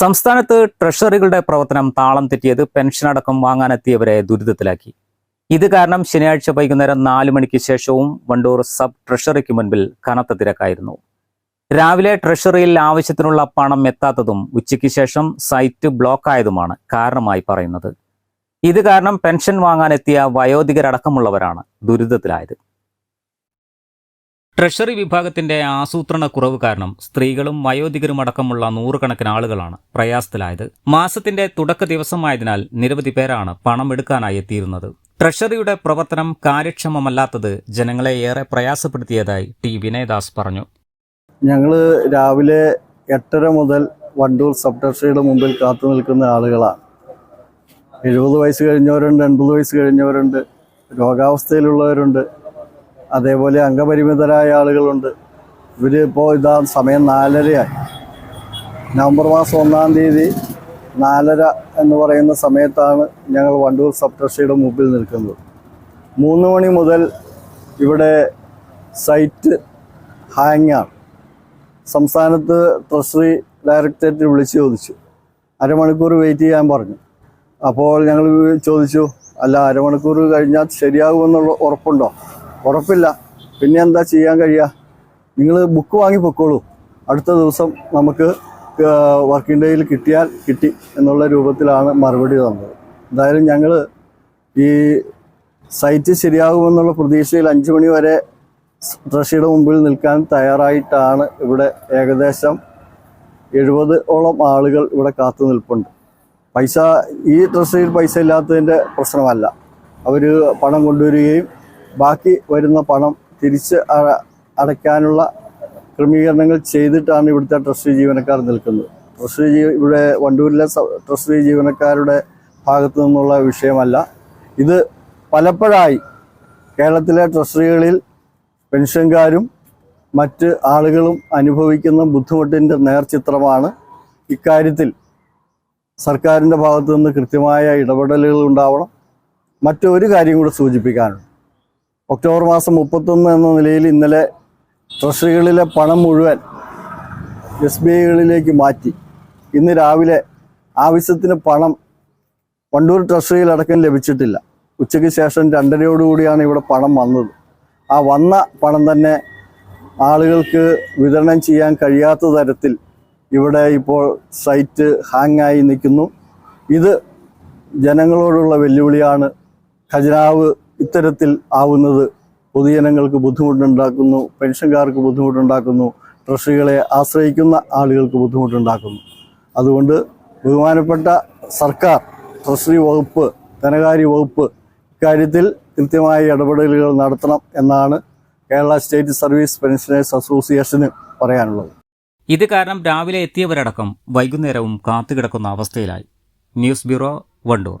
സംസ്ഥാനത്ത് ട്രഷറികളുടെ പ്രവർത്തനം താളം തെറ്റിയത് പെൻഷൻ അടക്കം വാങ്ങാനെത്തിയവരെ ദുരിതത്തിലാക്കി. ഇത് കാരണം ശനിയാഴ്ച വൈകുന്നേരം നാല് മണിക്ക് ശേഷവും വണ്ടൂർ സബ് ട്രഷറിക്ക് മുൻപിൽ കനത്ത തിരക്കായിരുന്നു. രാവിലെ ട്രഷറിയിൽ ആവശ്യത്തിനുള്ള പണം എത്താത്തതും ഉച്ചയ്ക്ക് ശേഷം സൈറ്റ് ബ്ലോക്ക് ആയതുമാണ് കാരണമായി പറയുന്നത്. ഇത് കാരണം പെൻഷൻ വാങ്ങാനെത്തിയ വയോധികരടക്കമുള്ളവരാണ് ദുരിതത്തിലായത്. ട്രഷറി വിഭാഗത്തിന്റെ ആസൂത്രണ കുറവ് കാരണം സ്ത്രീകളും വയോധികരും അടക്കമുള്ള നൂറുകണക്കിന് ആളുകളാണ് പ്രയാസത്തിലായത്. മാസത്തിന്റെ തുടക്ക ദിവസമായതിനാൽ നിരവധി പേരാണ് പണം എടുക്കാനായി എത്തിയിരുന്നത്. ട്രഷറിയുടെ പ്രവർത്തനം കാര്യക്ഷമമല്ലാത്തത് ജനങ്ങളെ ഏറെ പ്രയാസപ്പെടുത്തിയതായി ടി വിനയദാസ് പറഞ്ഞു. ഞങ്ങൾ രാവിലെ എട്ടര മുതൽ വണ്ടൂർ സബ് ട്രഷറിയുടെ മുമ്പിൽ കാത്തു നിൽക്കുന്ന ആളുകളാണ്. എഴുപത് വയസ്സ് കഴിഞ്ഞവരുണ്ട് എൺപത് വയസ്സ് കഴിഞ്ഞവരുണ്ട് രോഗാവസ്ഥയിലുള്ളവരുണ്ട്. അതേപോലെ അംഗപരിമിതരായ ആളുകളുണ്ട്. ഇവർ ഇപ്പോൾ ഇതാ സമയം നാലരയായി. നവംബർ മാസം ഒന്നാം തീയതി നാലര എന്ന് പറയുന്ന സമയത്താണ് ഞങ്ങൾ വണ്ടൂർ സബ് ട്രസ്റ്റിയുടെ മുമ്പിൽ നിൽക്കുന്നത്. മൂന്ന് മണി മുതൽ ഇവിടെ സൈറ്റ് ഹാങ്ങാണ്. സംസ്ഥാനത്ത് ട്രഷറി ഡയറക്ടറേറ്റ് വിളിച്ചു ചോദിച്ചു. അരമണിക്കൂർ വെയിറ്റ് ചെയ്യാൻ പറഞ്ഞു. അപ്പോൾ ഞങ്ങൾ ചോദിച്ചു അല്ല അരമണിക്കൂർ കഴിഞ്ഞാൽ ശരിയാകുമെന്നുള്ള ഉറപ്പുണ്ടോ? ഉറപ്പില്ല. പിന്നെ എന്താ ചെയ്യാൻ കഴിയുക നിങ്ങൾ ബുക്ക് വാങ്ങി പൊക്കോളൂ. അടുത്ത ദിവസം നമുക്ക് വർക്കിംഗ് ഡേയിൽ കിട്ടിയാൽ കിട്ടി എന്നുള്ള രൂപത്തിലാണ് മറുപടി തന്നത്. എന്തായാലും ഞങ്ങൾ ഈ സൈറ്റ് ശരിയാകുമെന്നുള്ള പ്രതീക്ഷയിൽ അഞ്ചു മണി വരെ ട്രഷിയുടെ മുമ്പിൽ നിൽക്കാൻ തയ്യാറായിട്ടാണ് ഇവിടെ ഏകദേശം എഴുപത് ഓളം ആളുകൾ ഇവിടെ കാത്തു നിൽപ്പുണ്ട്. പൈസ ഈ ട്രഷറിയിൽ പൈസ ഇല്ലാത്തതിന്റെ പ്രശ്നമല്ല. അവർ പണം കൊണ്ടുവരികയും ബാക്കി വരുന്ന പണം തിരിച്ച് അടയ്ക്കാനുള്ള ക്രമീകരണങ്ങൾ ചെയ്തിട്ടാണ് ഇവിടുത്തെ ട്രഷറി ജീവനക്കാർ നിൽക്കുന്നത്. ട്രഷറി ഇവിടെ വണ്ടൂരിലെ ട്രഷറി ജീവനക്കാരുടെ ഭാഗത്തു നിന്നുള്ള വിഷയമല്ല. ഇത് പലപ്പോഴായി കേരളത്തിലെ ട്രഷറികളിൽ പെൻഷൻകാരും മറ്റ് ആളുകളും അനുഭവിക്കുന്ന ബുദ്ധിമുട്ടിന്റെ നേർചിത്രമാണ്. ഇക്കാര്യത്തിൽ സർക്കാരിന്റെ ഭാഗത്തു നിന്ന് കൃത്യമായ ഇടപെടലുകൾ ഉണ്ടാവണം. മറ്റൊരു കാര്യം കൂടെ സൂചിപ്പിക്കാനുണ്ട്. ഒക്ടോബർ മാസം മുപ്പത്തൊന്ന് എന്ന നിലയിൽ ഇന്നലെ ട്രഷറികളിലെ പണം മുഴുവൻ എസ് ബി ഐകളിലേക്ക് മാറ്റി. ഇന്ന് രാവിലെ ആവശ്യത്തിന് പണം വണ്ടൂർ ട്രഷറിയിൽ അടക്കം ലഭിച്ചിട്ടില്ല. ഉച്ചയ്ക്ക് ശേഷം രണ്ടരയോടുകൂടിയാണ് ഇവിടെ പണം വന്നത്. ആ വന്ന പണം തന്നെ ആളുകൾക്ക് വിതരണം ചെയ്യാൻ കഴിയാത്ത തരത്തിൽ ഇവിടെ ഇപ്പോൾ സൈറ്റ് ഹാങ്ങായി നിൽക്കുന്നു. ഇത് ജനങ്ങളോടുള്ള വെല്ലുവിളിയാണ്. ഖജനാവ് ഇത്തരത്തിൽ ആവുന്നത് പൊതുജനങ്ങൾക്ക് ബുദ്ധിമുട്ടുണ്ടാക്കുന്നു പെൻഷൻകാർക്ക് ബുദ്ധിമുട്ടുണ്ടാക്കുന്നു ട്രഷറികളെ ആശ്രയിക്കുന്ന ആളുകൾക്ക് ബുദ്ധിമുട്ടുണ്ടാക്കുന്നു. അതുകൊണ്ട് ബഹുമാനപ്പെട്ട സർക്കാർ ട്രഷറി വകുപ്പ് ധനകാര്യ വകുപ്പ് ഇക്കാര്യത്തിൽ കൃത്യമായ ഇടപെടലുകൾ നടത്തണം എന്നാണ് കേരള സ്റ്റേറ്റ് സർവീസ് പെൻഷനേഴ്സ് അസോസിയേഷന് പറയാനുള്ളത്. ഇത് കാരണം രാവിലെ എത്തിയവരടക്കം വൈകുന്നേരവും കാത്തുകിടക്കുന്ന അവസ്ഥയിലായി. News bureau Vandoor.